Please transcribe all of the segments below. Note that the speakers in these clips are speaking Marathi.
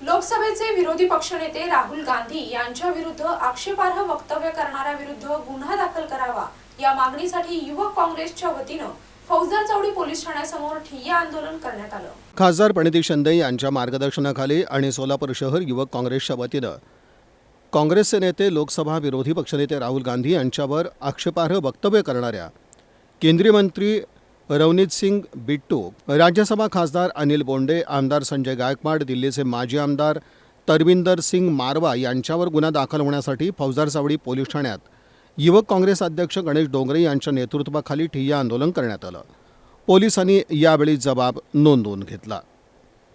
लोकसभेचे विरोधी पक्षनेते राहुल गांधी यांच्या विरुद्ध आक्षेपार्ह वक्तव्य करणाऱ्याविरुद्ध गुन्हा दाखल करावा या मागणीसाठी युवक काँग्रेसच्या वतीनं फौजदार चौडी पोलीस ठाण्यासमोर ठिय्या आंदोलन करण्यात आलं. खासदार प्रणिती शिंदे यांच्या मार्गदर्शनाखाली आणि सोलापूर शहर युवक काँग्रेसच्या वतीनं काँग्रेसचे नेते लोकसभा विरोधी पक्षनेते राहुल गांधी यांच्यावर आक्षेपार्ह वक्तव्य करणाऱ्या केंद्रीय मंत्री रवनीत सिंग बिट्टू राज्यसभा खासदार अनिल बोंडे आमदार संजय गायकवाड दिल्लीचे माजी आमदार तरविंदर सिंग मारवा यांच्यावर गुन्हा दाखल होण्यासाठी फौजदार चावडी पोलीस ठाण्यात. युवक काँग्रेस अध्यक्ष गणेश डोंगरे यांच्या नेतृत्वाखाली ठिय्या आंदोलन करण्यात आलं. पोलिसांनी यावेळी जबाब नोंदवून घेतला.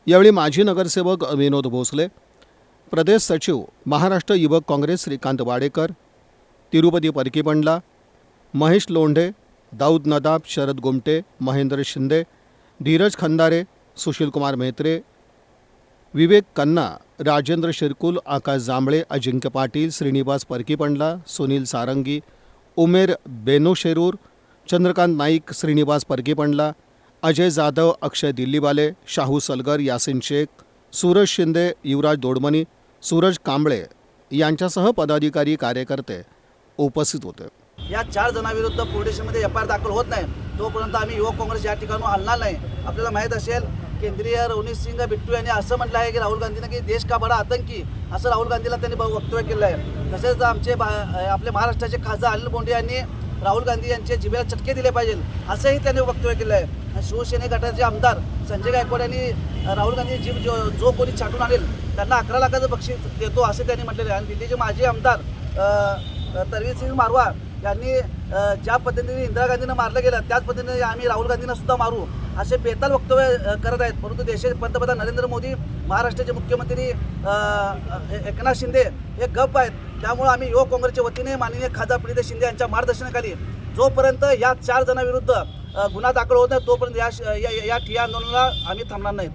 यावेळी माजी नगरसेवक विनोद भोसले प्रदेश सचिव महाराष्ट्र युवक काँग्रेस श्रीकांत वाडेकर तिरुपती परकीपंडला महेश लोंढे दाऊद नदाब शरद गोमटे महेंद्र शिंदे धीरज खंदारे सुशीलकुमार मेहत्रे विवेक कन्ना राजेंद्र शिरकुल आकाश जांभळे अजिंक्य पाटील श्रीनिवास परकीपंडला सुनील सारंगी उमेर बेनोशेरूर चंद्रकांत नाईक श्रीनिवास परकीपंडला अजय जाधव अक्षय दिल्लीवाले शाहू सलगर यासिन शेख सूरज शिंदे युवराज दोडमनी सूरज कांबळे यांच्यासह पदाधिकारी कार्यकर्ते उपस्थित होते. या चार जणांविरुद्ध पोलिसमध्ये एफ आय आर दाखल होत नाही. तोपर्यंत आम्ही युवक काँग्रेस या ठिकाणून हलणार नाही. आपल्याला माहीत असेल केंद्रीय रवनीत सिंग बिट्टू यांनी असं म्हटलं आहे की राहुल गांधीनं की देश का बडा आतंकी? असं राहुल गांधीला त्यांनी वक्तव्य केलं आहे. तसेच आमचे बा आपले महाराष्ट्राचे खासदार अनिल बोंडे यांनी राहुल गांधी यांचे जिभेला चटके दिले पाहिजे. असंही त्यांनी वक्तव्य केलं आहे. आणि शिवसेने गटाचे आमदार संजय गायकवाड यांनी राहुल गांधी जीभ जो जो कोणी छाटून आणेल त्यांना अकरा लाखाचं बक्षीस देतो असे त्यांनी म्हटलेले आहे. आणि दिल्लीचे माजी आमदार तरवीर सिंग मारवा यांनी ज्या पद्धतीने इंदिरा गांधींना मारलं गेलं त्याच पद्धतीने आम्ही राहुल गांधींना सुद्धा मारू असे बेताल वक्तव्य करत आहेत. परंतु देशाचे पंतप्रधान नरेंद्र मोदी महाराष्ट्राचे मुख्यमंत्री एकनाथ शिंदे हे गप आहेत. त्यामुळे आम्ही युवक काँग्रेसच्या वतीने माननीय खासदार प्रणित शिंदे यांच्या मार्गदर्शनाखाली जोपर्यंत या चार जणांविरुद्ध गुन्हा दाखल होत नाही तोपर्यंत या या- या ठिय्या आंदोलनाला आम्ही थांबणार नाहीत.